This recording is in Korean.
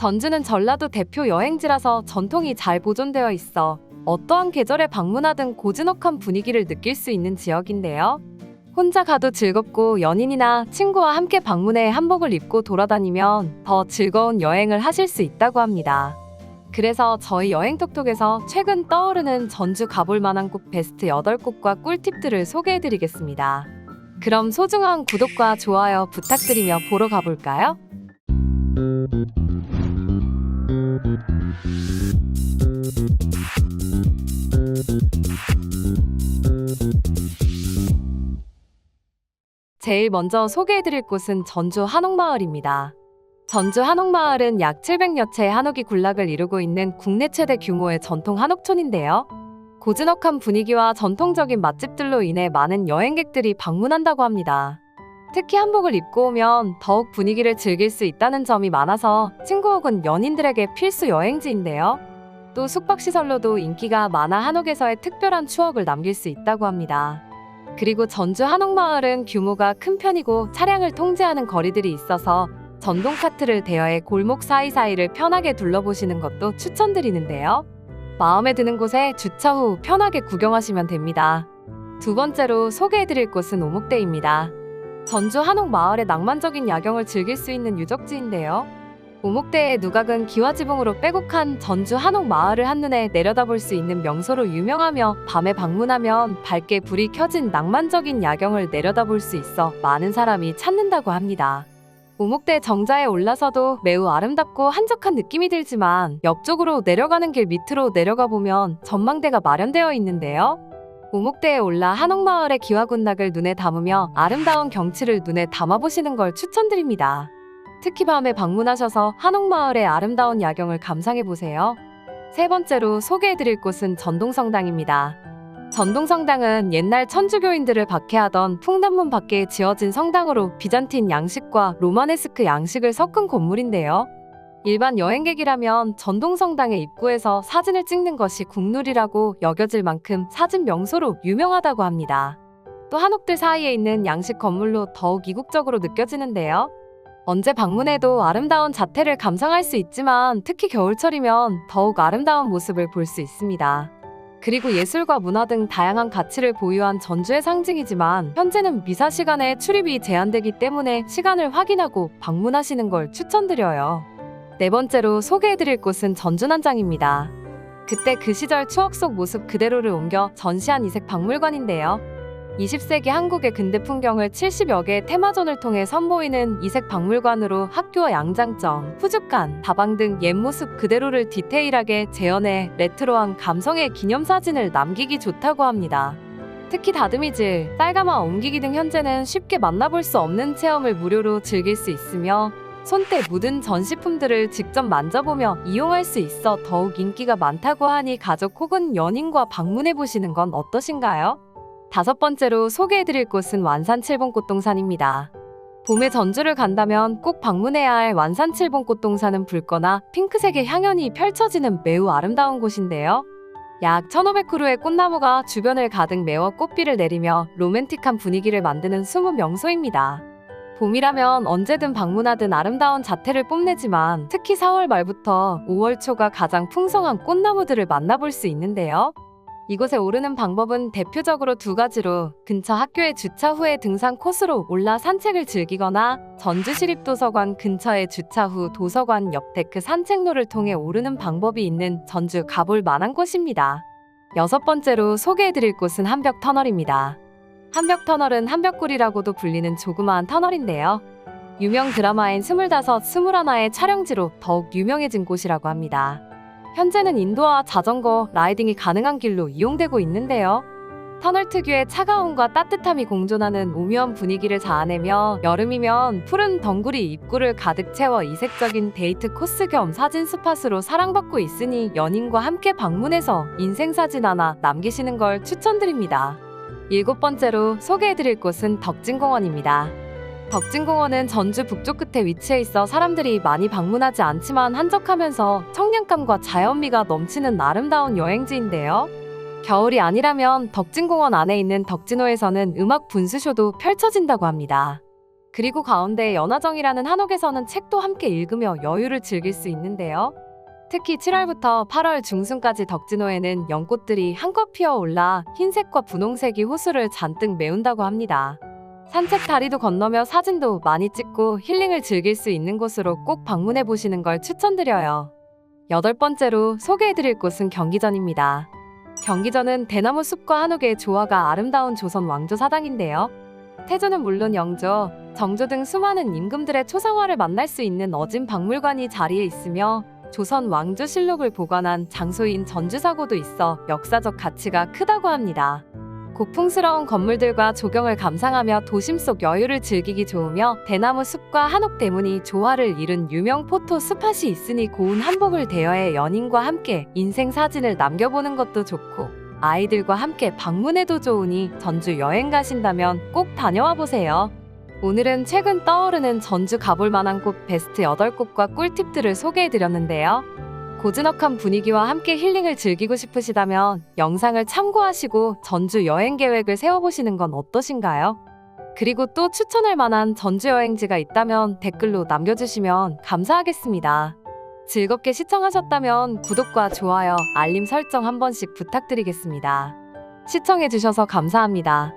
전주는 전라도 대표 여행지라서 전통이 잘 보존되어 있어 어떠한 계절에 방문하든 고즈넉한 분위기를 느낄 수 있는 지역인데요. 혼자 가도 즐겁고 연인이나 친구와 함께 방문해 한복을 입고 돌아다니면 더 즐거운 여행을 하실 수 있다고 합니다. 그래서 저희 여행톡톡에서 최근 떠오르는 전주 가볼 만한 곳 베스트 8곳과 꿀팁들을 소개해드리겠습니다. 그럼 소중한 구독과 좋아요 부탁드리며 보러 가볼까요? 제일 먼저 소개해드릴 곳은 전주 한옥마을입니다. 전주 한옥마을은 약 700여 채의 한옥이 군락을 이루고 있는 국내 최대 규모의 전통 한옥촌인데요. 고즈넉한 분위기와 전통적인 맛집들로 인해 많은 여행객들이 방문한다고 합니다. 특히 한복을 입고 오면 더욱 분위기를 즐길 수 있다는 점이 많아서 친구 혹은 연인들에게 필수 여행지인데요. 또 숙박시설로도 인기가 많아 한옥에서의 특별한 추억을 남길 수 있다고 합니다. 그리고 전주 한옥마을은 규모가 큰 편이고 차량을 통제하는 거리들이 있어서 전동 카트를 대여해 골목 사이사이를 편하게 둘러보시는 것도 추천드리는데요. 마음에 드는 곳에 주차 후 편하게 구경하시면 됩니다. 두 번째로 소개해드릴 곳은 오목대입니다. 전주 한옥마을의 낭만적인 야경을 즐길 수 있는 유적지인데요. 오목대의 누각은 기와지붕으로 빼곡한 전주 한옥 마을을 한눈에 내려다볼 수 있는 명소로 유명하며 밤에 방문하면 밝게 불이 켜진 낭만적인 야경을 내려다볼 수 있어 많은 사람이 찾는다고 합니다. 오목대 정자에 올라서도 매우 아름답고 한적한 느낌이 들지만 옆쪽으로 내려가는 길 밑으로 내려가 보면 전망대가 마련되어 있는데요. 오목대에 올라 한옥마을의 기와군락을 눈에 담으며 아름다운 경치를 눈에 담아보시는 걸 추천드립니다. 특히 밤에 방문하셔서 한옥마을의 아름다운 야경을 감상해 보세요. 세 번째로 소개해 드릴 곳은 전동성당입니다. 전동성당은 옛날 천주교인들을 박해하던 풍단문 밖에 지어진 성당으로 비잔틴 양식과 로마네스크 양식을 섞은 건물인데요. 일반 여행객이라면 전동성당의 입구에서 사진을 찍는 것이 국룰이라고 여겨질 만큼 사진 명소로 유명하다고 합니다. 또 한옥들 사이에 있는 양식 건물로 더욱 이국적으로 느껴지는데요. 언제 방문해도 아름다운 자태를 감상할 수 있지만 특히 겨울철이면 더욱 아름다운 모습을 볼 수 있습니다. 그리고 예술과 문화 등 다양한 가치를 보유한 전주의 상징이지만 현재는 미사 시간에 출입이 제한되기 때문에 시간을 확인하고 방문하시는 걸 추천드려요. 네 번째로 소개해드릴 곳은 전주난장입니다. 그때 그 시절 추억 속 모습 그대로를 옮겨 전시한 이색 박물관인데요. 20세기 한국의 근대 풍경을 70여 개의 테마전을 통해 선보이는 이색 박물관으로 학교와 양장점, 후죽간, 다방 등 옛 모습 그대로를 디테일하게 재현해 레트로한 감성의 기념사진을 남기기 좋다고 합니다. 특히 다듬이질, 쌀가마 옮기기 등 현재는 쉽게 만나볼 수 없는 체험을 무료로 즐길 수 있으며 손때 묻은 전시품들을 직접 만져보며 이용할 수 있어 더욱 인기가 많다고 하니 가족 혹은 연인과 방문해 보시는 건 어떠신가요? 다섯 번째로 소개해드릴 곳은 완산 칠봉꽃동산입니다. 봄에 전주를 간다면 꼭 방문해야 할 완산 칠봉꽃동산은 붉거나 핑크색의 향연이 펼쳐지는 매우 아름다운 곳인데요. 약 1500그루의 꽃나무가 주변을 가득 메워 꽃비를 내리며 로맨틱한 분위기를 만드는 숨은 명소입니다. 봄이라면 언제든 방문하든 아름다운 자태를 뽐내지만 특히 4월 말부터 5월 초가 가장 풍성한 꽃나무들을 만나볼 수 있는데요. 이곳에 오르는 방법은 대표적으로 두 가지로 근처 학교의 주차 후에 등산 코스로 올라 산책을 즐기거나 전주시립도서관 근처의 주차 후 도서관 옆 데크 산책로를 통해 오르는 방법이 있는 전주 가볼 만한 곳입니다. 여섯 번째로 소개해드릴 곳은 한벽 터널입니다. 한벽 터널은 한벽굴이라고도 불리는 조그마한 터널인데요. 유명 드라마인 스물다섯, 스물하나의 촬영지로 더욱 유명해진 곳이라고 합니다. 현재는 인도와 자전거, 라이딩이 가능한 길로 이용되고 있는데요. 터널 특유의 차가움과 따뜻함이 공존하는 오묘한 분위기를 자아내며 여름이면 푸른 덩굴이 입구를 가득 채워 이색적인 데이트 코스 겸 사진 스팟으로 사랑받고 있으니 연인과 함께 방문해서 인생 사진 하나 남기시는 걸 추천드립니다. 일곱 번째로 소개해드릴 곳은 덕진공원입니다. 덕진공원은 전주 북쪽 끝에 위치해 있어 사람들이 많이 방문하지 않지만 한적하면서 청량감과 자연미가 넘치는 아름다운 여행지인데요. 겨울이 아니라면 덕진공원 안에 있는 덕진호에서는 음악 분수쇼도 펼쳐진다고 합니다. 그리고 가운데 연화정이라는 한옥에서는 책도 함께 읽으며 여유를 즐길 수 있는데요. 특히 7월부터 8월 중순까지 덕진호에는 연꽃들이 한껏 피어올라 흰색과 분홍색이 호수를 잔뜩 메운다고 합니다. 산책 다리도 건너며 사진도 많이 찍고 힐링을 즐길 수 있는 곳으로 꼭 방문해 보시는 걸 추천드려요. 여덟 번째로 소개해드릴 곳은 경기전입니다. 경기전은 대나무 숲과 한옥의 조화가 아름다운 조선 왕조 사당인데요. 태조는 물론 영조, 정조 등 수많은 임금들의 초상화를 만날 수 있는 어진 박물관이 자리에 있으며 조선 왕조 실록을 보관한 장소인 전주사고도 있어 역사적 가치가 크다고 합니다. 고풍스러운 건물들과 조경을 감상하며 도심 속 여유를 즐기기 좋으며 대나무 숲과 한옥 대문이 조화를 이룬 유명 포토 스팟이 있으니 고운 한복을 대여해 연인과 함께 인생 사진을 남겨보는 것도 좋고 아이들과 함께 방문해도 좋으니 전주 여행 가신다면 꼭 다녀와 보세요. 오늘은 최근 떠오르는 전주 가볼 만한 곳 베스트 8곳과 꿀팁들을 소개해드렸는데요. 고즈넉한 분위기와 함께 힐링을 즐기고 싶으시다면 영상을 참고하시고 전주 여행 계획을 세워보시는 건 어떠신가요? 그리고 또 추천할 만한 전주 여행지가 있다면 댓글로 남겨주시면 감사하겠습니다. 즐겁게 시청하셨다면 구독과 좋아요, 알림 설정 한 번씩 부탁드리겠습니다. 시청해주셔서 감사합니다.